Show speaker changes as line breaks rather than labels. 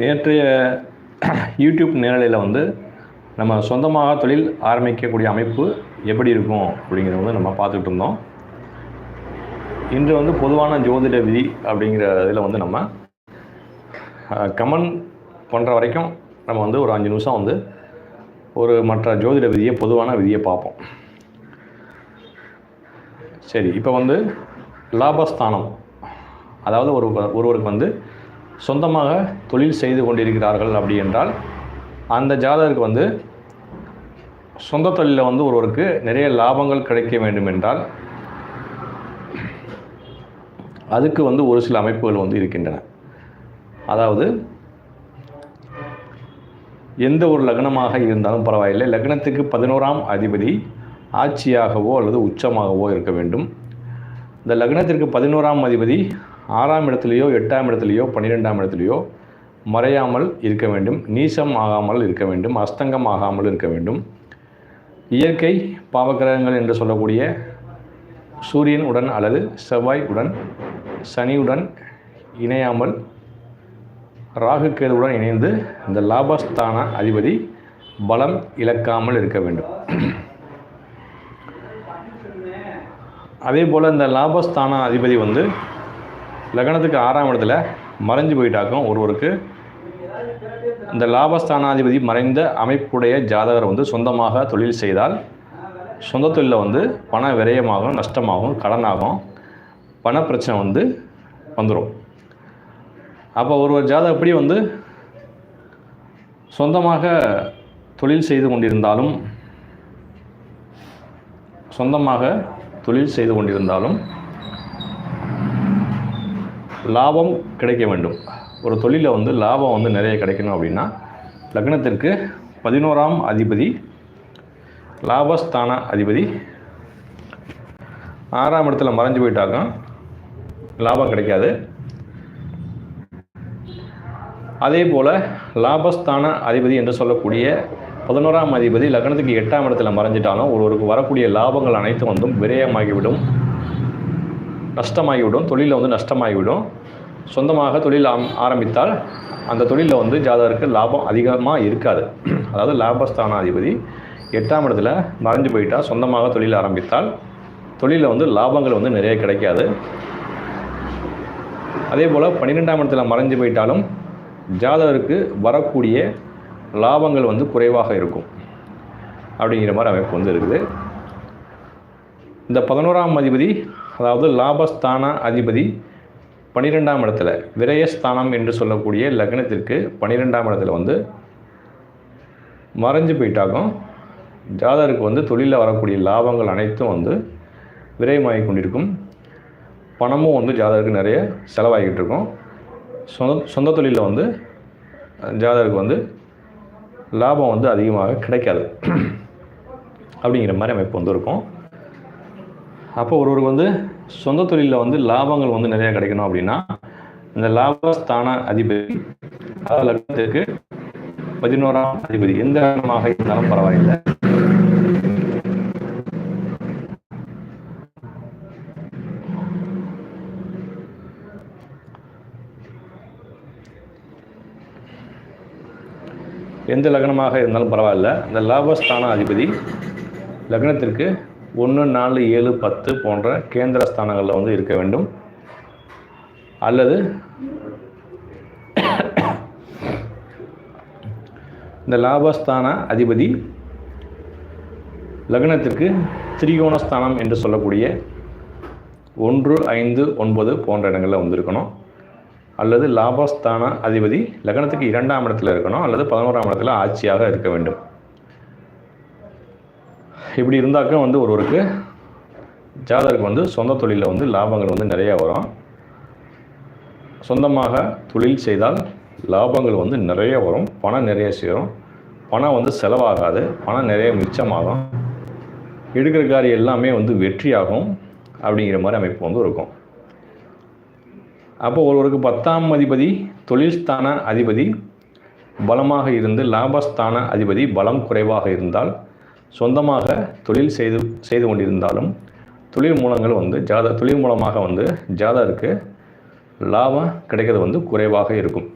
நேற்றைய யூடியூப் நேரலையில் வந்து நம்ம சொந்தமாக தொழில் ஆரம்பிக்கக்கூடிய அமைப்பு எப்படி இருக்கும் அப்படிங்கிறத வந்து நம்ம பார்த்துக்கிட்டு இருந்தோம். இன்று வந்து பொதுவான ஜோதிட விதி அப்படிங்கிற இதில் வந்து நம்ம கமெண்ட் பண்ணுற வரைக்கும் நம்ம வந்து ஒரு அஞ்சு நிமிஷம் வந்து ஒரு மற்ற ஜோதிட விதியை பொதுவான விதியை பார்ப்போம். சரி இப்போ வந்து லாபஸ்தானம் அதாவது ஒரு ஒருவருக்கு வந்து சொந்தமாக தொழில் செய்து கொண்டிருக்கிறார்கள் அப்படி என்றால் அந்த ஜாதகருக்கு வந்து சொந்த தொழிலில் வந்து ஒருவருக்கு நிறைய லாபங்கள் கிடைக்க வேண்டும் என்றால் அதுக்கு வந்து ஒரு சில அமைப்புகள் வந்து இருக்கின்றன. அதாவது எந்த ஒரு லக்னமாக இருந்தாலும் பரவாயில்லை. லக்னத்துக்கு பதினோராம் அதிபதி ஆட்சியாகவோ அல்லது உச்சமாகவோ இருக்க வேண்டும். இந்த லக்னத்திற்கு பதினோராம் அதிபதி ஆறாம் இடத்துலையோ எட்டாம் இடத்துலையோ பன்னிரெண்டாம் இடத்துலையோ மறையாமல் இருக்க வேண்டும். நீசம் ஆகாமல் இருக்க வேண்டும். அஸ்தங்கம் ஆகாமல் இருக்க வேண்டும். இயற்கை பாவக்கிரகங்கள் என்று சொல்லக்கூடிய சூரியன் உடன் அல்லது செவ்வாய் உடன் சனியுடன் இணையாமல் ராகு கேதுவுடன் இணைந்து இந்த லாபஸ்தான அதிபதி பலம் இழக்காமல் இருக்க வேண்டும். அதே போல் இந்த லாபஸ்தான அதிபதி வந்து லக்னத்துக்கு ஆறாம் இடத்துல மறைஞ்சு போயிட்டாக்கும் ஒருவருக்கு இந்த லாபஸ்தானாதிபதி மறைந்த அமைப்புடைய ஜாதகர் வந்து சொந்தமாக தொழில் செய்தால் சொந்த தொழிலில் வந்து பண விரயமாகும் நஷ்டமாகும் கடனாகும் பண பிரச்சனை வந்து வந்துடும் அப்போ ஒரு ஒரு ஜாதகப்படி வந்து சொந்தமாக தொழில் செய்து கொண்டிருந்தாலும் சொந்தமாக தொழில் செய்து கொண்டிருந்தாலும் லாபம் கிடைக்க வேண்டும். ஒரு தொழிலில் வந்து லாபம் வந்து நிறைய கிடைக்கணும் அப்படின்னா லக்னத்திற்கு பதினோராம் அதிபதி லாபஸ்தான அதிபதி ஆறாம் இடத்துல மறைஞ்சு போயிட்டாக்கா லாபம் கிடைக்காது. அதே போல் லாபஸ்தான அதிபதி என்று சொல்லக்கூடிய பதினோராம் அதிபதி லக்னத்துக்கு எட்டாம் இடத்துல மறைஞ்சிட்டாலும் ஒருவருக்கு வரக்கூடிய லாபங்கள் அனைத்தும் வந்தும் விரயமாகிவிடும். நஷ்டமாகிவிடும் தொழிலில் வந்து நஷ்டமாகிவிடும். சொந்தமாக தொழில் ஆரம்பித்தால் அந்த தொழிலில் வந்து ஜாதகருக்கு லாபம் அதிகமாக இருக்காது. அதாவது லாபஸ்தான அதிபதி எட்டாம் இடத்துல மறைஞ்சு போயிட்டால் சொந்தமாக தொழில் ஆரம்பித்தால் தொழிலில் வந்து லாபங்கள் வந்து நிறைய கிடைக்காது. அதே போல் பன்னிரெண்டாம் இடத்துல மறைஞ்சு போயிட்டாலும் ஜாதகருக்கு வரக்கூடிய லாபங்கள் வந்து குறைவாக இருக்கும். அப்படிங்கிற மாதிரி அமைப்பு வந்து இருக்குது. இந்த பதினோராம் அதிபதி அதாவது லாபஸ்தான அதிபதி பன்னிரெண்டாம் இடத்துல விரயஸ்தானம் என்று சொல்லக்கூடிய லக்னத்திற்கு பன்னிரெண்டாம் இடத்துல வந்து மறைஞ்சு போயிட்டாகும். ஜாதகருக்கு வந்து தொழிலில் வரக்கூடிய லாபங்கள் அனைத்தும் வந்து விரயமாகி கொண்டிருக்கும். பணமும் வந்து ஜாதகருக்கு நிறைய செலவாகிட்டு இருக்கும். சொந்த சொந்த தொழிலில் வந்து ஜாதகருக்கு வந்து லாபம் வந்து அதிகமாக கிடைக்காது. அப்படிங்கிற மாதிரி அமைப்பு வந்து இருக்கும். அப்போ ஒருவருக்கு வந்து சொந்த தொழிலில் வந்து லாபங்கள் வந்து நிறையா கிடைக்கணும் அப்படின்னா இந்த லாபஸ்தான அதிபதி லக்னத்திற்கு பதினோராம் அதிபதி. எந்த லக்னமாக இருந்தாலும் பரவாயில்லை. எந்த லக்னமாக இருந்தாலும் பரவாயில்ல. இந்த லாபஸ்தான அதிபதி லக்னத்திற்கு ஒன்று நாலு ஏழு பத்து போன்ற கேந்திர ஸ்தானங்களில் வந்து இருக்க வேண்டும். அல்லது இந்த லாபஸ்தான அதிபதி லக்னத்திற்கு திரிகோணஸ்தானம் என்று சொல்லக்கூடிய ஒன்று ஐந்து ஒன்பது போன்ற இடங்களில் வந்திருக்கணும். அல்லது லாபஸ்தான அதிபதி லக்னத்துக்கு இரண்டாம் இடத்துல இருக்கணும். அல்லது பதினோராம் இடத்துல ஆட்சியாக இருக்க வேண்டும். இப்படி இருந்தாக்க வந்து ஒருவருக்கு ஜாதகருக்கு வந்து சொந்த தொழிலில் வந்து லாபங்கள் வந்து நிறையா வரும். சொந்தமாக தொழில் செய்தால் லாபங்கள் வந்து நிறைய வரும். பணம் நிறைய சேரும். பணம் வந்து செலவாகாது. பணம் நிறைய மிச்சமாகும். எடுக்கிற காரியம் எல்லாமே வந்து வெற்றியாகும் அப்படிங்கிற மாதிரி அமைப்பு வந்து இருக்கும். அப்போ ஒருவருக்கு பத்தாம் அதிபதி தொழில்ஸ்தான அதிபதி பலமாக இருந்து லாபஸ்தான அதிபதி பலம் குறைவாக இருந்தால் சொந்தமாக தொழில் செய்து செய்து கொண்டிருந்தாலும் தொழில் மூலங்கள் வந்து ஜாத தொழில் மூலமாக வந்து ஜாதகருக்கு லாபம் கிடைக்கிறது வந்து குறைவாக இருக்கும்.